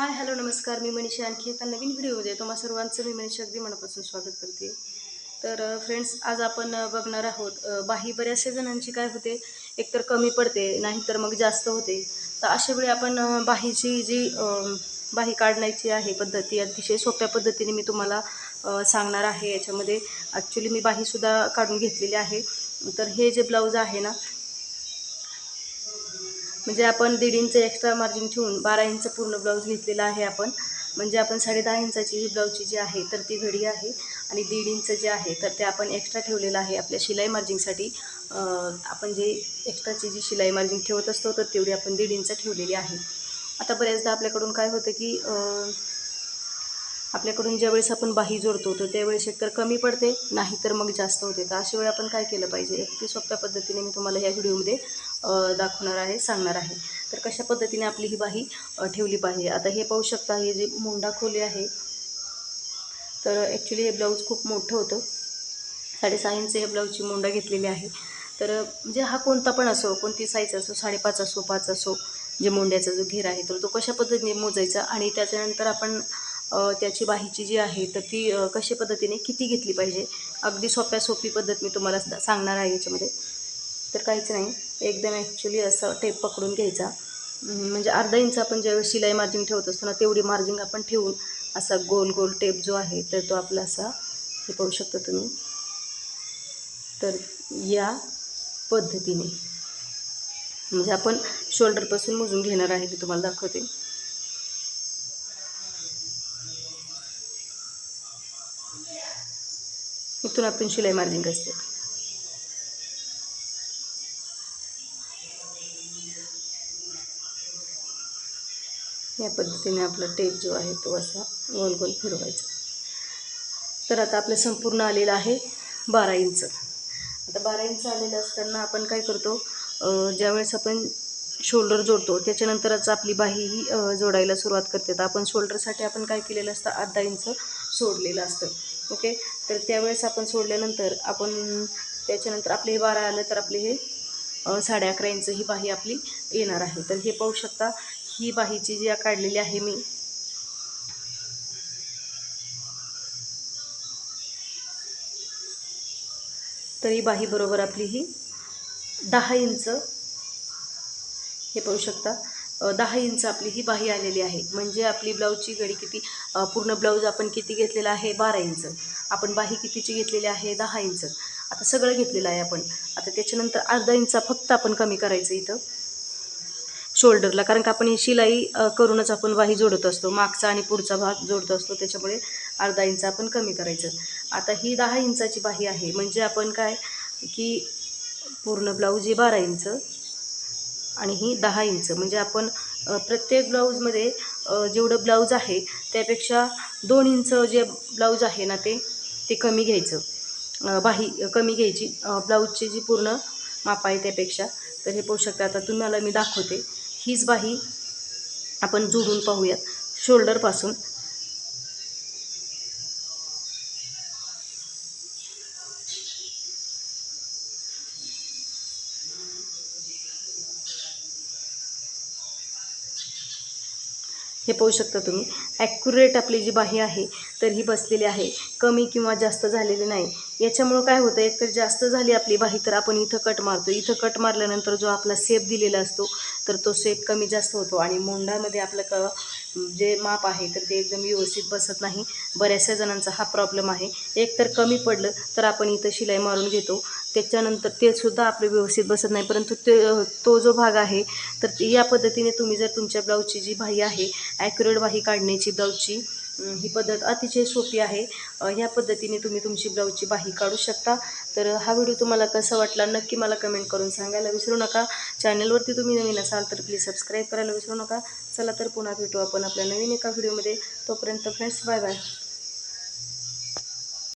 Hi hello नमस्कार. मी मनीषा. आणखी एका नवीन व्हिडिओमध्ये तुम्हा सर्वांचं मी मनीषा अगदी मनापासून स्वागत करते. तर फ्रेंड्स आज आपण बघणार आहोत बाही बऱ्याचशा जणांची काय होते? एकतर कमी पडते नाहीतर मग जास्त होते. तर अशा वेळी आपण बाहीची जी बाही काढण्याची आहे पद्धती अतिशय सोप्या पद्धतीने मी तुम्हाला सांगणार आहे. याच्यामध्ये ॲक्च्युली मी बाहीसुद्धा काढून घेतलेली आहे. तर हे जे ब्लाऊज आहे ना म्हणजे आपण दीड इंच एक्स्ट्रा मार्जिन ठेवून बारा इंच पूर्ण ब्लाऊज घेतलेला आहे आपण. म्हणजे आपण साडेदहा इंचाची ही ब्लाऊजची जी आहे तर ती घडी आहे आणि दीड इंच जे आहे तर ते आपण एक्स्ट्रा ठेवलेलं आहे आपल्या शिलाई मार्जिंगसाठी आपण जे एक्स्ट्राची जी शिलाई मार्जिंग ठेवत असतो तर तेवढी आपण दीड इंच ठेवलेली आहे. आता बऱ्याचदा आपल्याकडून काय होतं की आपल्याकडून ज्यावेळेस आपण बाही जोडतो तर त्यावेळेस एकतर कमी पडते नाही तर मग जास्त होते. तर अशा वेळी आपण काय केलं पाहिजे? अगदी सोप्या पद्धतीने मी तुम्हाला या व्हिडिओमध्ये दाखवणार आहे सांगणार आहे. तर कशा पद्धतीने आपली ही बाही ठेवली पाहिजे? आता हे पाहू शकता हे जे मुंडा खोली आहे तर ॲक्च्युली हे ब्लाऊज खूप मोठं होतं. साडेसहा इंच हे ब्लाऊजची मुंडा घेतलेली आहे. तर म्हणजे हा कोणता पण असो कोणती साईज असो साडेपाच असो पाच असो जे मोंड्याचा जो घेर आहे तर तो कशा पद्धतीने मोजायचा? आणि त्याच्यानंतर आपण त्याची बाहीची जी आहे तर ती कशा पद्धतीने किती घेतली पाहिजे? अगदी सोप्या सोपी पद्धत मी तुम्हाला सांगणार आहे याच्यामध्ये. तर काहीच नाही. एकदम ॲक्च्युली असं टेप पकडून घ्यायचा. म्हणजे अर्धा इंच आपण ज्यावेळेस शिलाई मार्जिंग ठेवत असतो ना तेवढी मार्जिंग आपण ठेवून असा गोल गोल टेप जो आहे तर तो आपला असा हे पाहू शकता तुम्ही. तर या पद्धतीने. म्हणजे आपण शोल्डरपासून मोजून घेणार आहे मी तुम्हाला दाखवते. इथून आपण शिलाई मार्जिंग असते या पद्धतीने आपला टेप जो आहे तो असा गोल गोल फिरवायचा. तर आता आपलं संपूर्ण आलेलं आहे बारा इंच. आता बारा इंच आलेलं असताना आपण काय करतो ज्यावेळेस आपण शोल्डर जोडतो. त्याच्यानंतरच आपली बाही ही जोडायला सुरुवात करते. तर आपण शोल्डरसाठी आपण काय केलेलं असतं? अर्धा इंच सोडलेलं असतं. ओके? तर त्यावेळेस आपण सोडल्यानंतर आपण त्याच्यानंतर आपले हे बारा आलं तर आपले हे साडे अकरा इंच ही बाही आपली येणार आहे. तर हे पाहू शकता ही बाहीची जी काढलेली आहे मी. तर ही बाही बरोबर आपली ही दहा इंच हे पाहू शकता. दहा इंच आपली ही बाही आलेली आहे. म्हणजे आपली ब्लाऊजची घडी किती पूर्ण ब्लाऊज आपण किती घेतलेला आहे? बारा इंच. आपण बाही कितीची घेतलेली आहे? दहा इंच. आता सगळं घेतलेलं आहे आपण. आता त्याच्यानंतर अर्धा इंचा फक्त आपण कमी करायचं इथं. शोल्डरला. कारण का आपण ही शिलाई करूनच आपण बाही जोडत असतो. मागचा आणि पुढचा भाग जोडत असतो. त्याच्यामुळे अर्धा इंच आपण कमी करायचं. आता ही दहा इंचाची बाही आहे. म्हणजे आपण काय की पूर्ण ब्लाऊज ही बारा इंच. आणि ही दहा इंच. म्हणजे आपण प्रत्येक ब्लाऊजमध्ये जेवढं ब्लाऊज आहे त्यापेक्षा दोन इंच जे ब्लाऊज आहे ना ते ते कमी घ्यायचं. बाही कमी घ्यायची. ब्लाऊजची जी पूर्ण माप आहे त्यापेक्षा. तर हे पाहू शकता आता तुम्हाला मी दाखवते. हीच बाही आपण जोडून पाहूयात. शोल्डरपासून. हे पाहू शकता तुम्ही. ॲक्युरेट आपली जी बाही आहे तर ही बसलेली आहे. कमी किंवा जास्त झालेली नाही. याच्यामुळं काय होतं एकतर जास्त झाली आपली बाही तर आपण इथं कट मारतो. इथं कट मारल्यानंतर जो आपला सेप दिलेला असतो तर तो सेप कमी जास्त होतो. आणि मोंडामध्ये आपलं क जे माप आहे तर ते एकदम व्यवस्थित बसत नाही. बऱ्याचशा जणांचा हा प्रॉब्लेम आहे. एक तर कमी पडलं तर आपण इथं शिलाई मारून घेतो. त्याच्यानंतर ते सुद्धा व्यवस्थित बसत नाही. परंतु ते तो जो भाग आहे तर या पद्धतीने तुम्ही जर तुमच्या ब्लाऊजची जी बाही आहे ॲक्युरेट बाही काढण्याची ब्लाऊजची ही पद्धत अतिशय सोपी आहे. या ह्या पद्धतीने तुम्ही तुमची ब्लाऊजची बाही काढू शकता. तर हा व्हिडिओ तुम्हाला कसा वाटला नक्की मला कमेंट करून सांगायला विसरू नका. चॅनलवरती तुम्ही नवीन असाल तर प्लीज सबस्क्राईब करायला विसरू नका. चला तर पुन्हा भेटू आपण आपल्या नवीन एका व्हिडिओमध्ये. तोपर्यंत फ्रेंड्स बाय बाय.